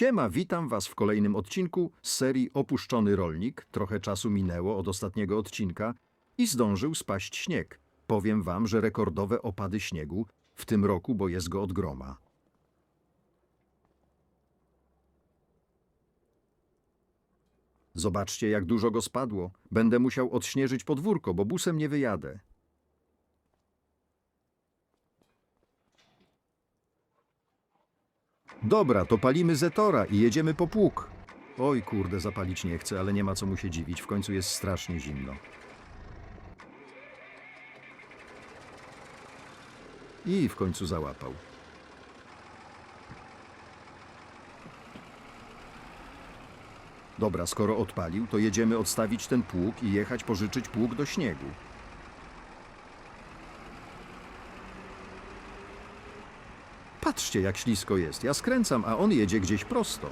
Siema, witam Was w kolejnym odcinku z serii Opuszczony Rolnik. Trochę czasu minęło od ostatniego odcinka i zdążył spaść śnieg. Powiem Wam, że rekordowe opady śniegu w tym roku, bo jest go od groma. Zobaczcie, jak dużo go spadło. Będę musiał odśnieżyć podwórko, bo busem nie wyjadę. Dobra, to palimy Zetora i jedziemy po pług. Oj kurde, zapalić nie chcę, ale nie ma co mu się dziwić. W końcu jest strasznie zimno. I w końcu załapał. Dobra, skoro odpalił, to jedziemy odstawić ten pług i jechać pożyczyć pług do śniegu. Patrzcie, jak ślisko jest. Ja skręcam, a on jedzie gdzieś prosto.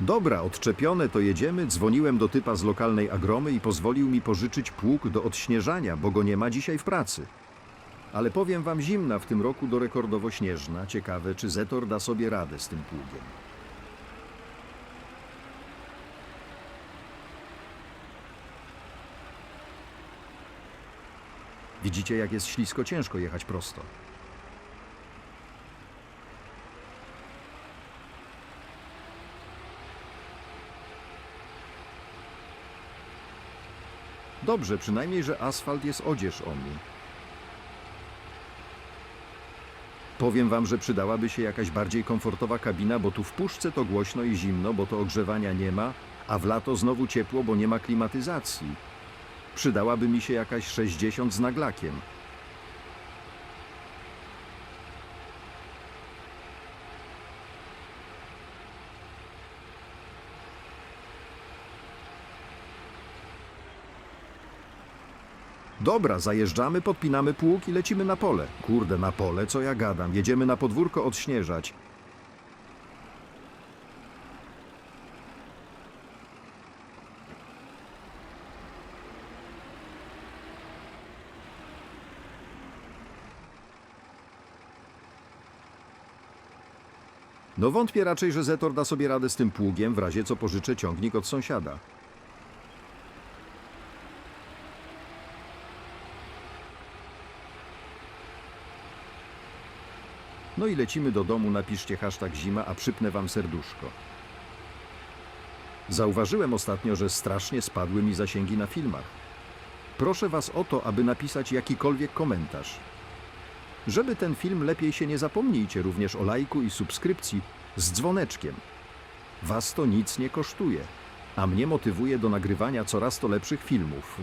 Dobra, odczepione to jedziemy. Dzwoniłem do typa z lokalnej agromy i pozwolił mi pożyczyć pług do odśnieżania, bo go nie ma dzisiaj w pracy. Ale powiem wam, zimna w tym roku do rekordowo śnieżna. Ciekawe, czy Zetor da sobie radę z tym pługiem. Widzicie, jak jest ślisko, ciężko jechać prosto. Dobrze, przynajmniej, że asfalt jest odzież o mnie. Powiem wam, że przydałaby się jakaś bardziej komfortowa kabina, bo tu w puszce to głośno i zimno, bo to ogrzewania nie ma, a w lato znowu ciepło, bo nie ma klimatyzacji. Przydałaby mi się jakaś 60 z naglakiem. Dobra, zajeżdżamy, podpinamy pług i lecimy na pole. Kurde, na pole, co ja gadam. Jedziemy na podwórko odśnieżać. No wątpię raczej, że Zetor da sobie radę z tym pługiem, w razie co pożyczę ciągnik od sąsiada. No i lecimy do domu, napiszcie hashtag zima, a przypnę wam serduszko. Zauważyłem ostatnio, że strasznie spadły mi zasięgi na filmach. Proszę was o to, aby napisać jakikolwiek komentarz. Żeby ten film lepiej się nie zapomnijcie również o lajku i subskrypcji z dzwoneczkiem. Was to nic nie kosztuje, a mnie motywuje do nagrywania coraz to lepszych filmów.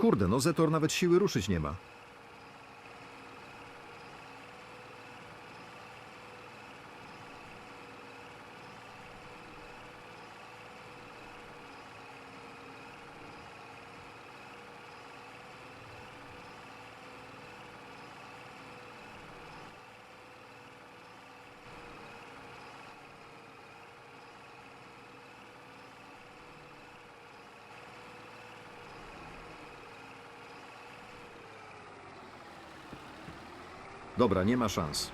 Kurde, no Zetor nawet siły ruszyć nie ma. Dobra, nie ma szans.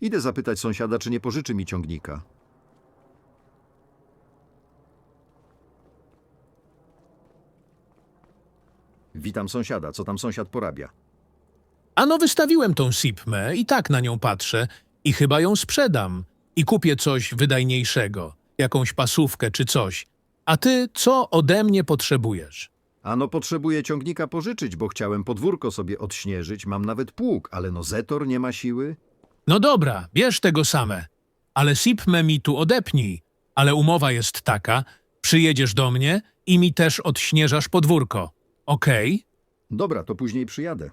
Idę zapytać sąsiada, czy nie pożyczy mi ciągnika. Witam sąsiada. Co tam sąsiad porabia? Ano wystawiłem tą sipmę i tak na nią patrzę i chyba ją sprzedam i kupię coś wydajniejszego, jakąś pasówkę czy coś. A ty co ode mnie potrzebujesz? Ano potrzebuję ciągnika pożyczyć, bo chciałem podwórko sobie odśnieżyć, mam nawet pług, ale no Zetor nie ma siły. No dobra, bierz tego same, ale sipmę mi tu odepnij. Ale umowa jest taka, przyjedziesz do mnie i mi też odśnieżasz podwórko. Okej? Dobra, to później przyjadę.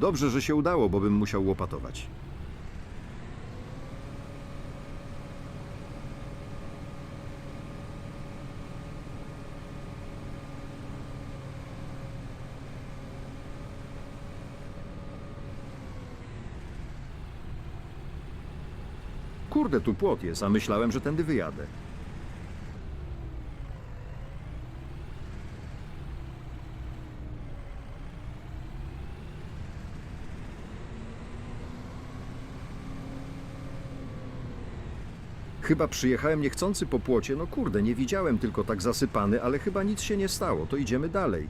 Dobrze, że się udało, bo bym musiał łopatować. Kurde, tu płot jest, a myślałem, że tędy wyjadę. Chyba przyjechałem niechcący po płocie, no kurde, nie widziałem tylko tak zasypany, ale chyba nic się nie stało, to idziemy dalej.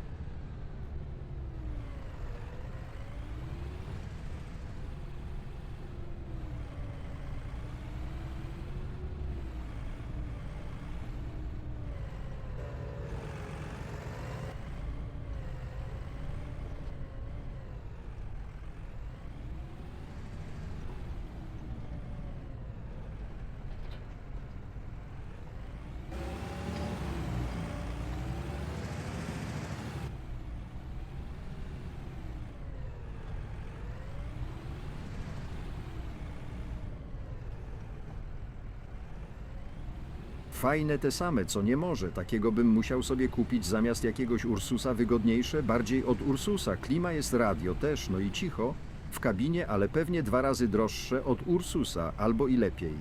Fajne te same, co nie może. Takiego bym musiał sobie kupić zamiast jakiegoś Ursusa wygodniejsze, bardziej od Ursusa. Klima jest radio też, no i cicho. W kabinie, ale pewnie dwa razy droższe od Ursusa, albo i lepiej.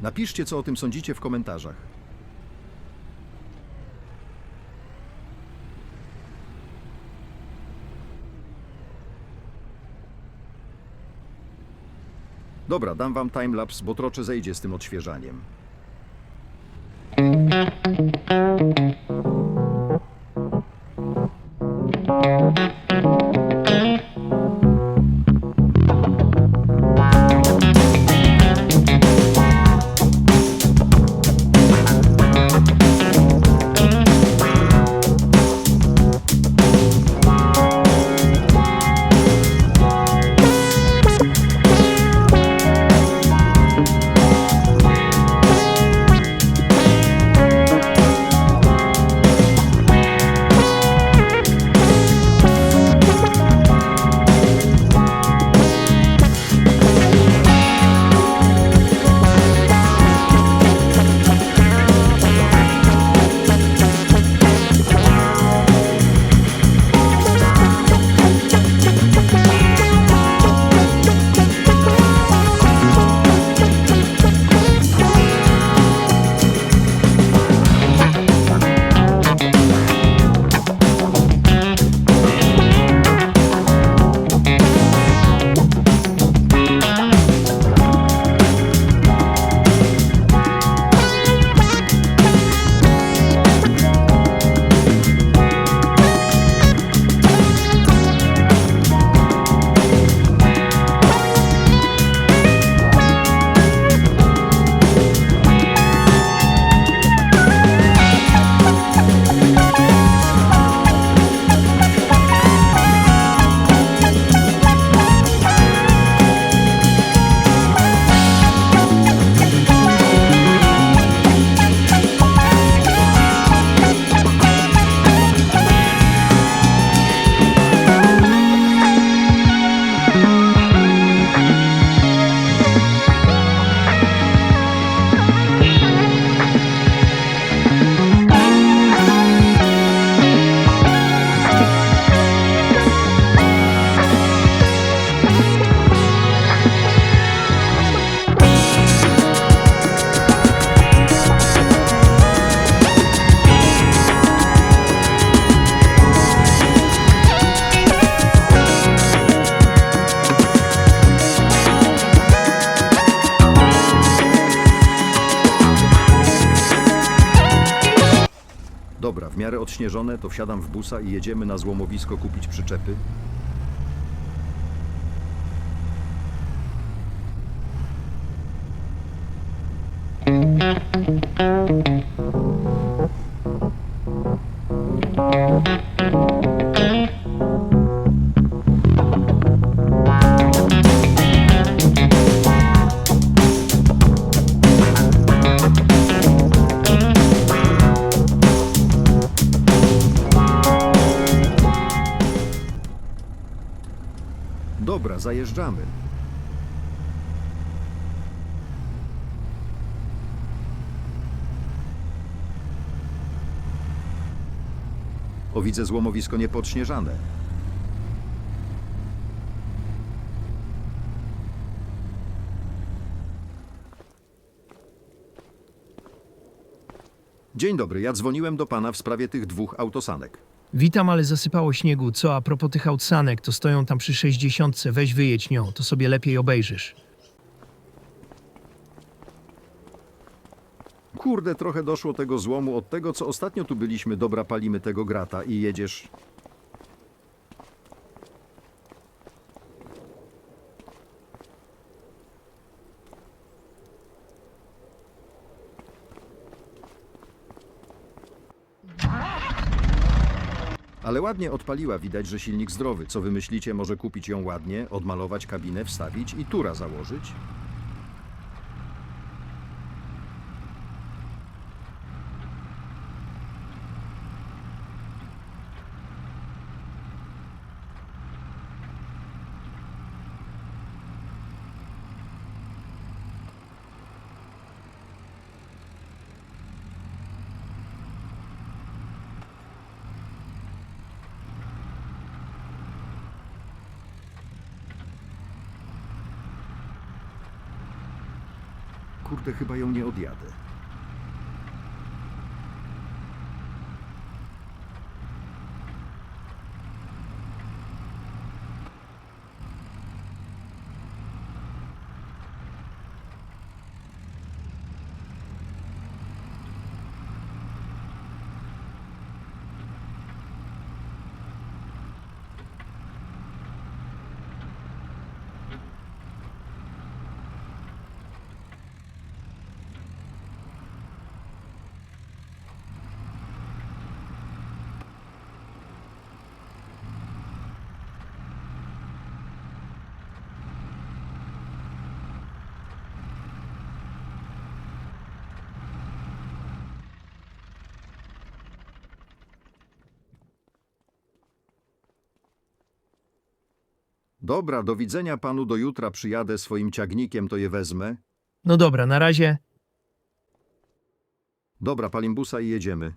Napiszcie, co o tym sądzicie w komentarzach. Dobra, dam wam timelapse, bo trochę zejdzie z tym odświeżaniem. Thank you. Miarę odśnieżone, to wsiadam w busa i jedziemy na złomowisko kupić przyczepy. Dobra, zajeżdżamy. O, widzę złomowisko niepodśnieżane. Dzień dobry, ja dzwoniłem do pana w sprawie tych dwóch autosanek. Witam, ale zasypało śniegu. Co, a propos tych outsanek, to stoją tam przy 60. Weź wyjedź nią, to sobie lepiej obejrzysz. Kurde, trochę doszło tego złomu od tego, co ostatnio tu byliśmy. Dobra, palimy tego grata i jedziesz. Ale ładnie odpaliła, widać, że silnik zdrowy. Co wymyślicie, może kupić ją ładnie, odmalować kabinę, wstawić i tura założyć? Kurde, chyba ją nie odjadę. Dobra, do widzenia panu do jutra przyjadę swoim ciągnikiem, to je wezmę. No dobra, na razie. Dobra, palimbusa i jedziemy.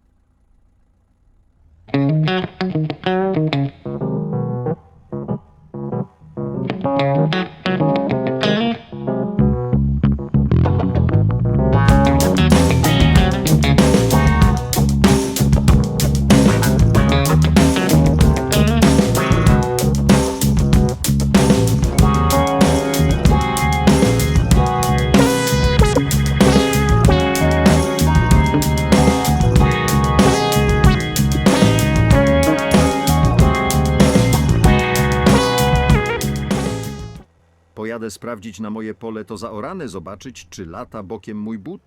Sprawdzić na moje pole to zaorane, zobaczyć, czy lata bokiem mój but.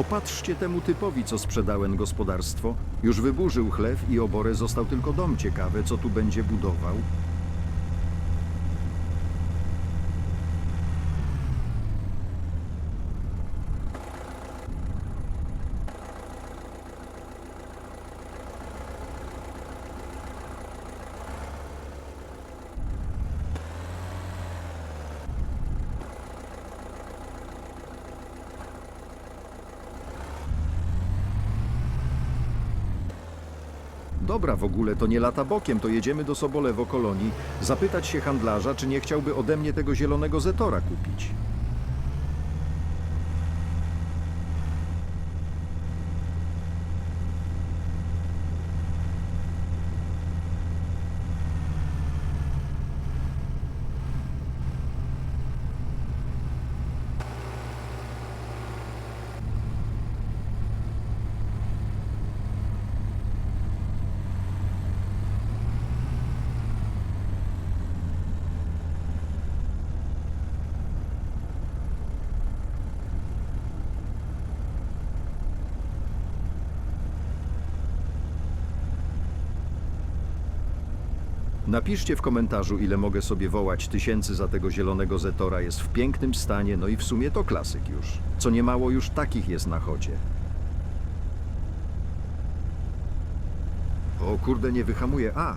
Opatrzcie temu typowi, co sprzedałem gospodarstwo. Już wyburzył chlew i oborę, został tylko dom. Ciekawe, co tu będzie budował. Dobra, w ogóle to nie lata bokiem, to jedziemy do Sobolewo kolonii, zapytać się handlarza, czy nie chciałby ode mnie tego zielonego Zetora kupić. Napiszcie w komentarzu, ile mogę sobie wołać tysięcy za tego zielonego Zetora. Jest w pięknym stanie, no i w sumie to klasyk już. Co niemało już takich jest na chodzie. O kurde, nie wyhamuje. A,